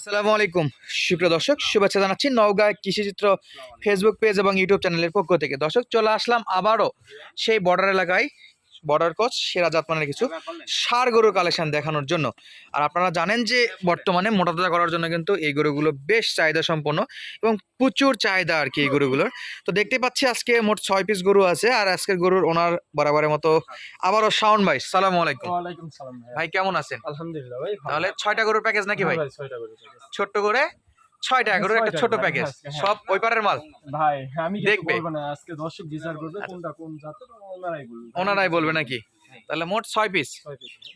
আসসালামু আলাইকুম। সুপ্রিয় দর্শক, শুভেচ্ছা জানাচ্ছি নওগাঁ কৃষিচিত্র ফেসবুক পেজ এবং ইউটিউব চ্যানেলের পক্ষ থেকে। দর্শক, চলে আসলাম আবারও সেই বর্ডার এলাকায়। বর্ডার কোচ সেরা জাতমানের কিছু সার গরুর কালেকশন দেখানোর জন্য। আর আপনারা জানেন যে বর্তমানে মোটাতাজা করার জন্য কিন্তু এই গরুগুলো বেশ চাহিদা সম্পন্ন এবং প্রচুর চাহিদা আর কি এই গরুগুলোর। তো দেখতে পাচ্ছি আজকে মোট ছয় পিস গরু আছে আর আজকের গরুর ওনার বরাবরের মতো আবারও শাওন ভাই সালাম আলাইকুম। ভাই। ভাই কেমন আছেন? আলহামদুলিল্লাহ ভাই তাহলে ছয়টা গরুর প্যাকেজ নাকি ভাই? হ্যাঁ। ছোট্ট করে? ছয়টা গরুর একটা ছোট প্যাকেজ হ্যাঁ, হ্যাঁ। সব ওই পারের মাল। ভাই আমি দেখবে। না আজকে দর্শক বিচার করবে কোনটা কোন জাতের ওনারাই বলবে। ওনারাই বলবে নাকি? তাহলে মোট ছয় পিস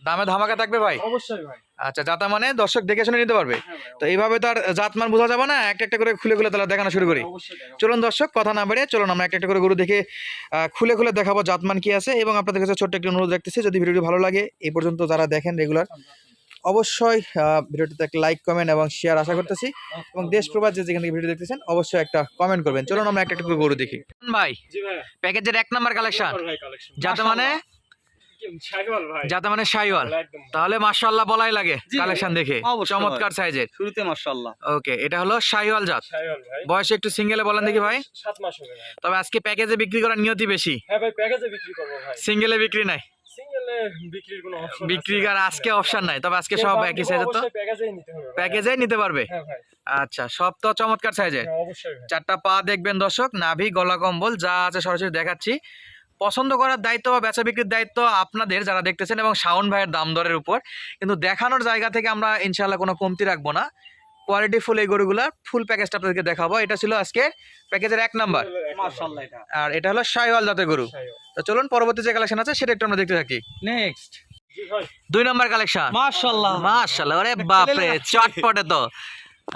দামে ধামাকা থাকবে ভাই? অবশ্যই ভাই। আচ্ছা যাতা মানে দর্শক দেখে শুনে নিতে পারবে। হ্যাঁ তো এইভাবে তার জাতমান বোঝা যাবে না একটা একটা করে খুলে খুলে তাহলে দেখানো শুরু করি। চলুন দর্শক কথা না বেড়ে চলুন আমরা একটা একটা করে গরু দেখে খুলে খুলে দেখাবো জাতমান কি আছে। এবং আপনাদের কাছে ছোট্ট একটি অনুরোধ রাখতেছি যদি ভিডিওটি ভালো লাগে এই পর্যন্ত যারা দেখেন রেগুলার অবশ্যই ভিডিওটিতে একটা লাইক কমেন্ট এবং শেয়ার আশা করতেছি। এবং দেশ প্রবাস যে যেখান থেকে ভিডিও দেখতেছেন অবশ্যই একটা কমেন্ট করবেন। চলুন আমরা একটা একটা করে গরু দেখি। ভাই প্যাকেজের এক নাম্বার কালেকশন ভাই কালেকশন যাতে মানে যাতে মানে শাইওয়াল তাহলে মাশাআল্লাহ বলাই লাগে কালেকশন দেখে। চমৎকার সাইজের শুরুতে মাশাআল্লাহ। ওকে এটা হলো শাইওয়াল জাত। বয়স একটু সিঙ্গেলে বলেন দেখি ভাই। সাত মাস হবে তবে আজকে প্যাকেজে বিক্রি করার নিয়তি বেশি। হ্যাঁ ভাই প্যাকেজে বিক্রি করব ভাই। সিঙ্গেলে বিক্রি নাই। বিক্রি আর আজকে অপশন নাই। তবে আজকে সব একই সাইজের তো? প্যাকেজেই নিতে পারবে? হ্যাঁ আচ্ছা সব তো চমৎকার সাইজের হ্যাঁ, চারটা পা দেখবেন দর্শক নাভি গলা কম্বল যা আছে সরাসরি দেখাচ্ছি। পছন্দ করার দায়িত্ব বা বেচা বিক্রির দায়িত্ব আপনাদের যারা দেখতেছেন এবং শাওন ভাইয়ের দাম দরের উপর। কিন্তু দেখানোর জায়গা থেকে আমরা ইনশাল্লাহ কোনো কমতি রাখব না। কোয়ালিটি ফুল এই গরুগুলা ফুল প্যাকেজটা আপনাদেরকে দেখাবো। এটা ছিল আজকের প্যাকেজের এক নাম্বার আর এটা হলো শাইওয়াল জাতের গরু। তো চলুন পরবর্তী যে কালেকশন আছে সেটা একটু আমরা দেখতে থাকি। নেক্সট দুই নম্বর কালেকশন মাশাআল্লাহ। মাশাআল্লাহ ওরে বাপরে চটপটে তো।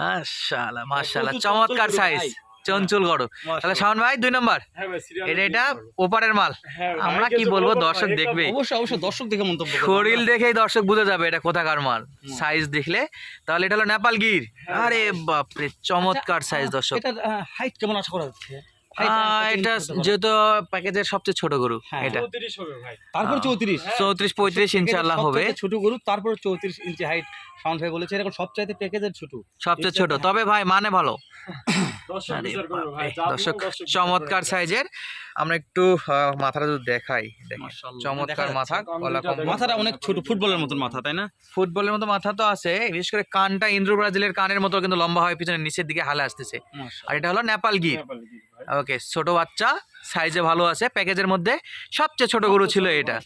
মাশাআল্লাহ মাশাআল্লাহ চমৎকার সাইজ চঞ্চল গরু। তাহলে শাওন ভাই দুই নাম্বার। হ্যাঁ এটা এটা ওপারের মাল। হ্যাঁ আমরা কি বলব দর্শক দেখবে। অবশ্যই অবশ্যই দর্শক দেখে মন্তব্য করবে শরীর দেখেই দর্শক বুঝে যাবে এটা কোথাকার মাল। সাইজ দেখলে তাহলে এটা হলো নেপাল গির। আরে বাপরে চমৎকার সাইজ দর্শক। এটা হাইট কেমন আশা করা যাচ্ছে? এটা যেহেতু প্যাকেজের সবচেয়ে ছোট গরু হ্যাঁ। এটা। 34 হবে ভাই। তারপর চৌত্রিশ। চৌত্রিশ পঁয়ত্রিশ ইনশাল্লাহ হবে। ছোট গরু তারপর চৌত্রিশ ইঞ্চি হাইট সাউন্ড ভাই বলেছে এরকম সবচাইতে প্যাকেজের ছোট। সবচেয়ে ছোট। তবে ভাই মানে ভালো। দর্শক মান চমৎকার সাইজের। আমরা একটু মাথাটা যদি দেখাই চমৎকার মাথা মাথাটা অনেক ছোট ফুটবলের মতন মাথা তাই না? ফুটবলের মতো মাথা তো আছে। বিশেষ করে কানটা ইন্দ্র ব্রাজিলের কানের মতো কিন্তু লম্বা হয় পিছনে নিচের দিকে হালে আসতেছে। আর এটা হলো নেপাল গির। ওকে ছোটো বাচ্চা সাইজে ভালো আছে প্যাকেজের মধ্যে সবচেয়ে ছোট গরু ছিল এটা।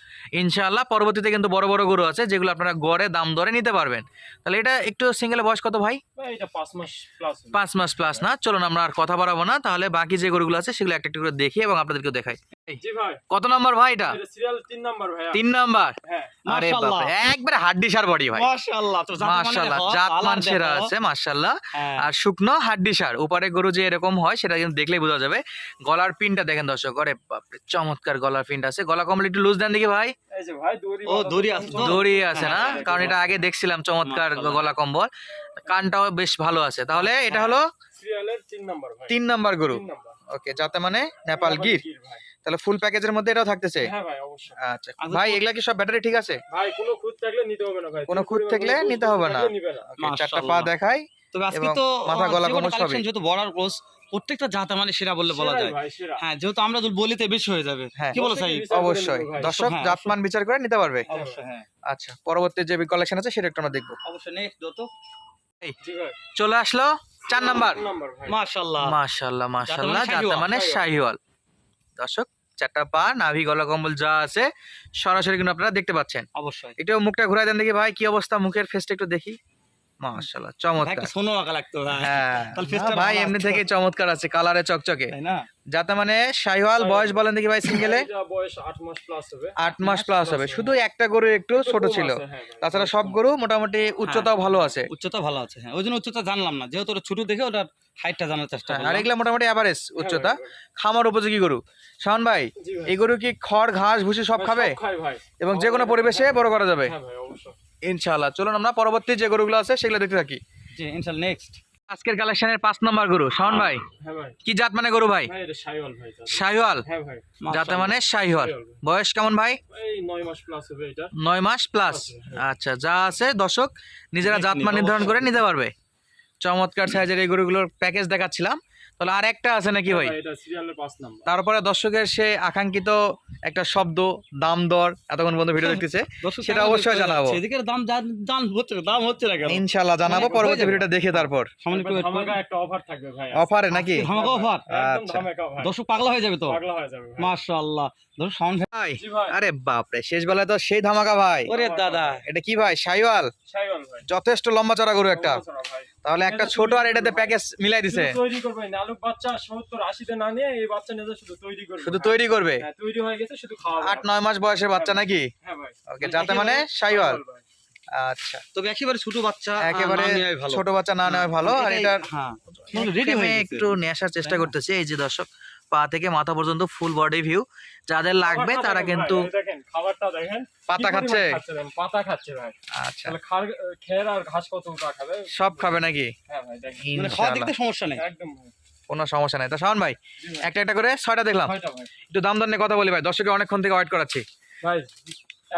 ইনশাআল্লাহ পরবর্তীতে কিন্তু বড় বড় গরু আছে যেগুলো আপনারা গড়ে দাম দরে নিতে পারবেন। তাহলে এটা একটু সিঙ্গেলে বয়স কত ভাই? ভাই এটা 5 মাস প্লাস পাঁচ মাস প্লাস না? চলুন আমরা আর কথা বাড়াবো না। তাহলে বাকি যে গরুগুলো আছে সেগুলো একটা একটা করে দেখি এবং আপনাদেরকেও দেখাই। কত নাম্বার ভাই এটা? এটা সিরিয়াল 3 নাম্বার ভাই তিন নাম্বার? হ্যাঁ। আরে একবারে হাড্ডি সার বডি ভাই। মাশাআল্লাহ জাত মানে সেরা আছে মাশাআল্লাহ। হ্যাঁ। আর শুকনো হাড্ডি সার উপরে গরু যে এরকম হয় সেটা কিন্তু দেখলেই বোঝা যাবে। গলার পিনটা দেখেন দর্শক করে বাপরে চমৎকার গলার পিনটা আছে। গলা কমলে একটু লুজ দেন দেখি ভাই। এই যে দড়ি ও, দড়ি আছে দড়ি আছে না? হ্যাঁ, কারণ এটা আগে দেখছিলাম চমৎকার গলা কম্বল। কানটাও বেশ ভালো আছে। তাহলে এটা হলো সিরিয়ালের 3 নাম্বার ভাই। তিন নাম্বার গরু ওকে যাতে মানে নেপাল গির তাহলে ফুল প্যাকেজের মধ্যে এটাও থাকতেছে? হ্যাঁ ভাই অবশ্যই। আচ্ছা ভাই এগুলা কি সব ব্যাটারি ঠিক আছে? ভাই কোনো খুঁত থাকলে নিতে হবে না ভাই। কোনো তিন খুঁত থাকলে নিতে হবে না। চারটা পা। দেখাই তবে আজকে তো মাথা গলা কোনো সবই। যেহেতু কোর্স প্রত্যেকটা জাতে মানে সেরা বললে বলা যায়। হ্যাঁ যেহেতু আমরা বলিতে বেশি হয়ে যাবে হ্যাঁ। কি বলো সাই অবশ্যই দর্শক হ্যাঁ, জাতমান বিচার করে নিতে পারবে। হ্যাঁ। আচ্ছা পরবর্তী যে কালেকশন আছে সেটা একটু আমরা দেখব। অবশ্যই নেক্সট যত। চলে আসলো চার নাম্বার। মাশাআল্লাহ মাশাল্লাহ। মাশাল্লাহ শাহিওয়াল, মানে শাহিওয়াল। দর্শক চারটা পা নাভি গলা কম্বল যা আছে সরাসরি কিন্তু আপনারা দেখতে পাচ্ছেন। অবশ্যই। একটু মুখটা ঘুরাই দেন দেখি ভাই কি অবস্থা? মুখের ফেসটা একটু দেখি। মাশাল্লাহ ভাই চমৎকার সোনো আঁকা লাগতো ভাই। হ্যাঁ। ভাই এমনি থেকে চমৎকার আছে কালারে চকচকে। তাই না? যাতে মানে শাহিওয়াল বয়স বলেন দেখি ভাই সিঙ্গেলে বয়স 8 মাস প্লাস হবে। আট মাস প্লাস হবে। শুধু একটা গরু একটু ছোট ছিল। হ্যাঁ। তাছাড়া সব গরু মোটামুটি উচ্চতাও ভালো আছে। উচ্চতা ভালো আছে হ্যাঁ। ওই জন্য উচ্চতা জানলাম না। যেহেতু ওটা ছোট দেখে ওটার হাইটটা জানার চেষ্টা হ্যাঁ, আর করলাম এগুলা মোটামুটি অ্যাভারেজ উচ্চতা। হ্যাঁ খামার উপযোগী গরু। শাওন ভাই এই গরু কি খড় ঘাস ভুসি সব খাবে? এবং যে কোনো পরিবেশে বড় করা যাবে? হ্যাঁ ভাই অবশ্যই। ইনশাআল্লাহ। চলুন আমরা পরবর্তী যে গরুগুলো আছে সেগুলো দেখতে থাকি। জি ইনশাআল্লাহ নেক্সট আজকের কালেকশনের পাঁচ নম্বর গরু শাওন ভাই। হ্যাঁ কি জাত মানে গরু ভাই? ভাই ভাই। শাহিওয়াল হ্যাঁ মানে শাহিওয়াল বয়স কেমন ভাই? 9 মাস প্লাস হবে এটা। নয় মাস প্লাস হ্যাঁ। আচ্ছা যা আছে দর্শক নিজেরা জাত নিবো, নির্ধারণ করে নিতে পারবে। চমৎকার সাইজের এই গরুগুলোর প্যাকেজ দেখাচ্ছিলাম। তাহলে আর একটা আছে নাকি ভাই? এটা সিরিয়ালের পাঁচ নাম্বার। তারপরে দর্শকের সে আকাঙ্ক্ষিত একটা শব্দ দাম দর এতক্ষণ বন্ধু ভিডিও দেখতেছে সেটা অবশ্যই জানাব। যাচ্ছে? দাম দাম হচ্ছে দাম হচ্ছে না কেন? ইনশাল্লাহ জানাব মানে পরবর্তী ভিডিওটা দেখে তারপর। একটু অফার থাকবে ভাই অফারে নাকি? ধামাকা অফার আচ্ছা। ধামাকা দর্শক পাগলা হয়ে যাবে তো? পাগলা হয়ে যাবে ভাই। মাশাআল্লাহ। দর্শক সাউন্ড ভাই জি ভাই। আরে বাপরে শেষ বেলায় তো সেই ধামাকা ভাই। ওরে দাদা। এটা কি ভাই? ভাই। যথেষ্ট লম্বা চড়া গরু একটা। ভাই। তাহলে একটা ছোট আর এটাতে প্যাকেজ মিলাই দিছে। তৈরি করবে নালুক বাচ্চা সত্তর তে না নিয়ে এই বাচ্চা নিয়ে শুধু তৈরি করবে। শুধু তৈরি করবে? হ্যাঁ, তৈরি হয়ে গেছে শুধু খাওয়া আট নয় মাস বয়সের বাচ্চা নাকি? হ্যাঁ ভাই। ওকে যাতে মানে ভাই। আচ্ছা। তবে একেবারে ছোট বাচ্চা একেবারে না ছোট বাচ্চা না নেওয়া ভালো আর এটা হ্যাঁ রেডি হয়ে একটু নেশার চেষ্টা করতেছে এই যে দর্শক পা থেকে মাথা পর্যন্ত ফুল বডি ভিউ যাদের লাগবে তারা কিন্তু দেখেন খাবারটা দেখেন। পাতা খাচ্ছে? পাতা খাচ্ছে ভাই। আচ্ছা। তাহলে খের আর ঘাস কত খাবে? সব খাবে নাকি? হ্যাঁ ভাই দেখেন। মানে সমস্যা নেই। একদম কোনো সমস্যা নাই। তা শাওন ভাই একটা একটা করে ছয়টা দেখলাম। একটু দাম দর নিয়ে কথা বলি ভাই। দর্শকে অনেকক্ষণ থেকে ওয়েট করাচ্ছি। ভাই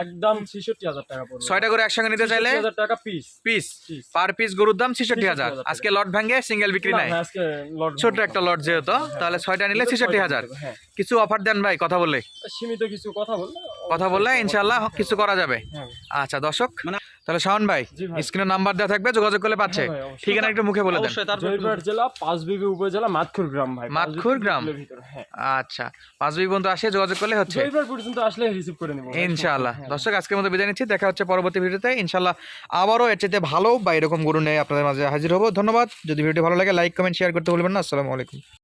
একদম ছেষট্টি হাজার টাকা পড়বে। ছয়টা করে একসঙ্গে নিতে চাইলে? 66,000 টাকা পিস পিস পার পিস গরুর দাম 66,000 আজকে লট ভাঙে সিঙ্গেল বিক্রি নাই। আজকে লট ছোট একটা লট যেহেতু তাহলে ছয়টা নিলে ছেষট্টি হাজার। হ্যাঁ। কিছু অফার দেন ভাই কথা বলে। সীমিত কিছু কথা বললে কথা বললে ইনশাল্লাহ কিছু করা যাবে। হ্যাঁ। আচ্ছা দর্শক মানে- তাহলে শাওন ভাই স্ক্রিনে নাম্বার দেওয়া থাকবে যোগাযোগ করলে পাচ্ছে। হ্যাঁ। ঠিকানা একটু মুখে বলে দেন। জয়পুরহাট জেলা পাঁচবিবি উপজেলা মাতখুর গ্রাম ভাই। মাতখুর গ্রাম? পাঁচবিবি হ্যাঁ। আচ্ছা পাঁচ দুই বন্ধু আসে যোগাযোগ করলে হচ্ছে? জয়পুরহাট পর্যন্ত আসলে রিসিভ করে নেব। ইনশাআল্লাহ। হ্যাঁ। দর্শক আজকের মতো বিদায় নিচ্ছি। দেখা হচ্ছে পরবর্তী ভিডিওতে। ইনশাআল্লাহ আবারও এর চাইতে ভালো বা এরকম গরু নিয়ে আপনাদের মাঝে হাজির হব। ধন্যবাদ। যদি ভিডিও ভালো লাগে লাইক কমেন্ট শেয়ার করতে ভুলবেন না। আসসালামু আলাইকুম।